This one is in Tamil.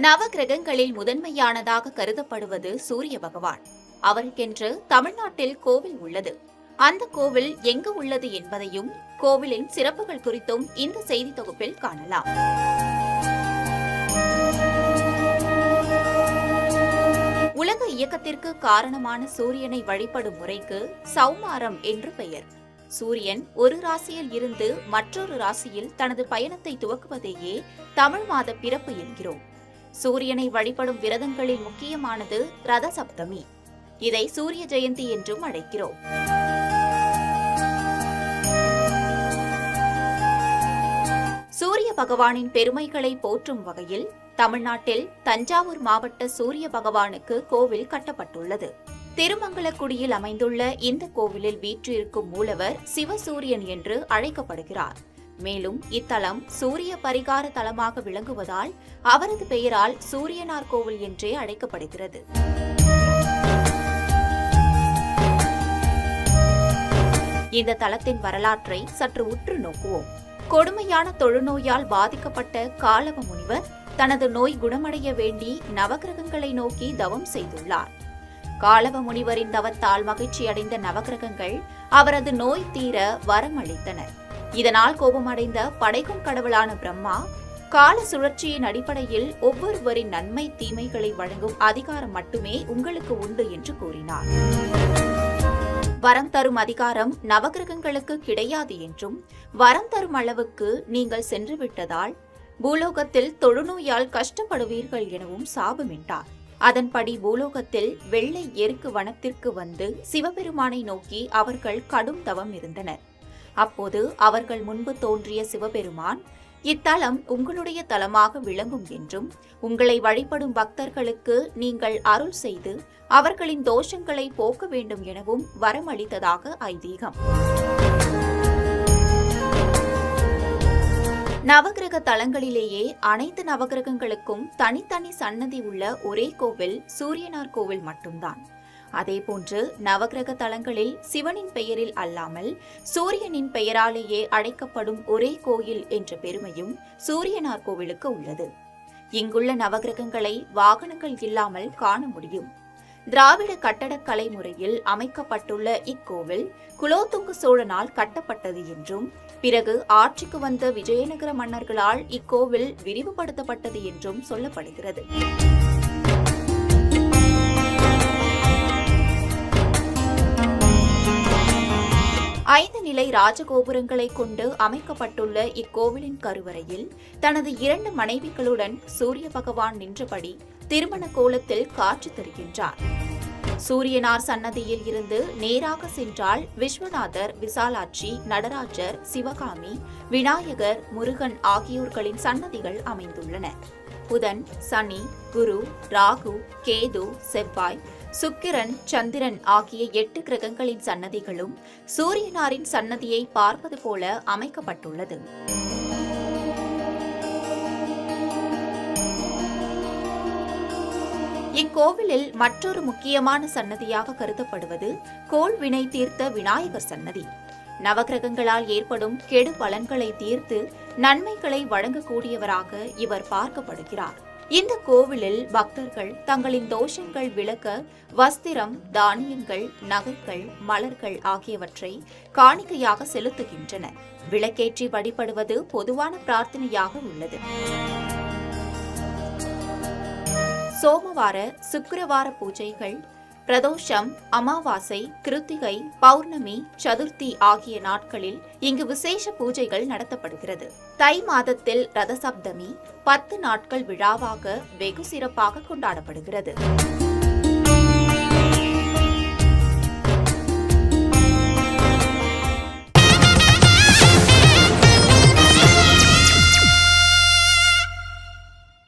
நவகிரகங்களில் முதன்மையானதாக கருதப்படுவது சூரிய பகவான். அவருக்கென்று தமிழ்நாட்டில் கோவில் உள்ளது. அந்த கோவில் எங்கு உள்ளது என்பதையும் கோவிலின் சிறப்புகள் குறித்தும் இந்த செய்தி தொகுப்பில் காணலாம். உலக இயக்கத்திற்கு காரணமான சூரியனை வழிபடும் முறைக்கு சௌமாரம் என்று பெயர். சூரியன் ஒரு ராசியில் இருந்து மற்றொரு ராசியில் தனது பயணத்தை துவக்குவதையே தமிழ் மாத பிறப்பு என்கிறோம். சூரியனை வழிபடும் விரதங்களில் முக்கியமானது ரத சப்தமி. இதை சூரிய ஜெயந்தி என்றும் அழைக்கிறோம். சூரிய பகவானின் பெருமைகளை போற்றும் வகையில் தமிழ்நாட்டில் தஞ்சாவூர் மாவட்ட சூரிய பகவானுக்கு கோவில் கட்டப்பட்டுள்ளது. திருமங்கலக்குடியில் அமைந்துள்ள இந்த கோவிலில் வீற்றிருக்கும் மூலவர் சிவசூரியன் என்று அழைக்கப்படுகிறார். மேலும் இத்தலம் சூரிய பரிகார தலமாக விளங்குவதால் அவரது பெயரால் சூரியனார் கோவில் என்றே அழைக்கப்படுகிறது. இந்த தலத்தின் வரலாற்றை சற்று உற்று நோக்குவோம். கொடுமையான தொழுநோயால் பாதிக்கப்பட்ட காலவ முனிவர் தனது நோய் குணமடைய வேண்டி நவகிரகங்களை நோக்கி தவம் செய்துள்ளார். காலவ முனிவரின் தவத்தால் மகிழ்ச்சி அடைந்த நவகிரகங்கள் அவரது நோய் தீர வரம் அளித்தனர் இதனால் கோபமடைந்த படைக்கும் கடவுளான பிரம்மா கால சுழற்சியின் அடிப்படையில் ஒவ்வொருவரின் நன்மை தீமைகளை வழங்கும் அதிகாரம் மட்டுமே உங்களுக்கு உண்டு என்று கூறினார். வரம் தரும் அதிகாரம் நவகிரகங்களுக்கு கிடையாது என்றும் வரம் தரும் அளவுக்கு நீங்கள் சென்று விட்டதால் பூலோகத்தில் தொழுநோயால் கஷ்டப்படுவீர்கள் எனவும் சாபமிட்டார் அதன்படி பூலோகத்தில் வெள்ளை எருக்கு வனத்திற்கு வந்து சிவபெருமானை நோக்கி அவர்கள் கடும் தவம் இருந்தனர். அப்போது அவர்கள் முன்பு தோன்றிய சிவபெருமான் இத்தலம் உங்களுடைய தலமாக விளங்கும் என்றும் உங்களை வழிபடும் பக்தர்களுக்கு நீங்கள் அருள் செய்து அவர்களின் தோஷங்களை போக்க வேண்டும் எனவும் வரமளித்ததாக ஐதீகம். நவகிரக தலங்களிலேயே அனைத்து நவகிரகங்களுக்கும் தனித்தனி சன்னதி உள்ள ஒரே கோவில் சூரியனார் கோவில் மட்டும்தான். அதேபோன்று நவகிரக தலங்களில் சிவனின் பெயரில் அல்லாமல் சூரியனின் பெயராலேயே அழைக்கப்படும் ஒரே கோயில் என்ற பெருமையும் சூரியனார் கோவிலுக்கு உள்ளது. இங்குள்ள நவகிரகங்களை வாகனங்கள் இல்லாமல் காண முடியும். திராவிட கட்டடக்கலை முறையில் அமைக்கப்பட்டுள்ள இக்கோவில் குலோத்துங்க சோழனால் கட்டப்பட்டது என்றும் பிறகு ஆட்சிக்கு வந்த விஜயநகர மன்னர்களால் இக்கோவில் விரிவுபடுத்தப்பட்டது என்றும் சொல்லப்படுகிறது. ஐந்து நிலை ராஜகோபுரங்களை கொண்டு அமைக்கப்பட்டுள்ள இக்கோவிலின் கருவறையில் தனது இரண்டு மனைவிகளுடன் சூரிய பகவான் நின்றபடி திருமண கோலத்தில் காட்சி தருகின்றார். சூரியனார் சன்னதியில் இருந்து நேராக சென்றால் விஸ்வநாதர் விசாலாட்சி நடராஜர் சிவகாமி விநாயகர் முருகன் ஆகியோர்களின் சன்னதிகள் அமைந்துள்ளன. புதன் சனி குரு ராகு கேது செவ்வாய் சுக்கிரன் சந்திரன் ஆகிய எட்டு கிரகங்களின் சன்னதிகளும் சூரியனாரின் சன்னதியை பார்ப்பது போல அமைக்கப்பட்டுள்ளது. இக்கோவிலில் மற்றொரு முக்கியமான சன்னதியாக கருதப்படுவது கோள் வினை தீர்த்த விநாயகர் சன்னதி. நவகிரகங்களால் ஏற்படும் கெடு பலன்களை தீர்த்து நன்மைகளை வழங்கக்கூடியவராக இவர் பார்க்கப்படுகிறார். இந்த கோவிலில் பக்தர்கள் தங்களின் தோஷங்கள் விளக்க வஸ்திரம் தானியங்கள் நகைகள் மலர்கள் ஆகியவற்றை காணிக்கையாக செலுத்துகின்றனர். விளக்கேற்றி வழிபடுவது பொதுவான பிரார்த்தனையாக உள்ளது. சோமவார சுக்கிரவார பூஜைகள் பிரதோஷம் அமாவாசை கிருத்திகை பௌர்ணமி சதுர்த்தி ஆகிய நாட்களில் இங்கு விசேஷ பூஜைகள் நடத்தப்படுகிறது. தை மாதத்தில் ரதசப்தமி பத்து நாட்கள் விழாவாக வெகு சிறப்பாக கொண்டாடப்படுகிறது.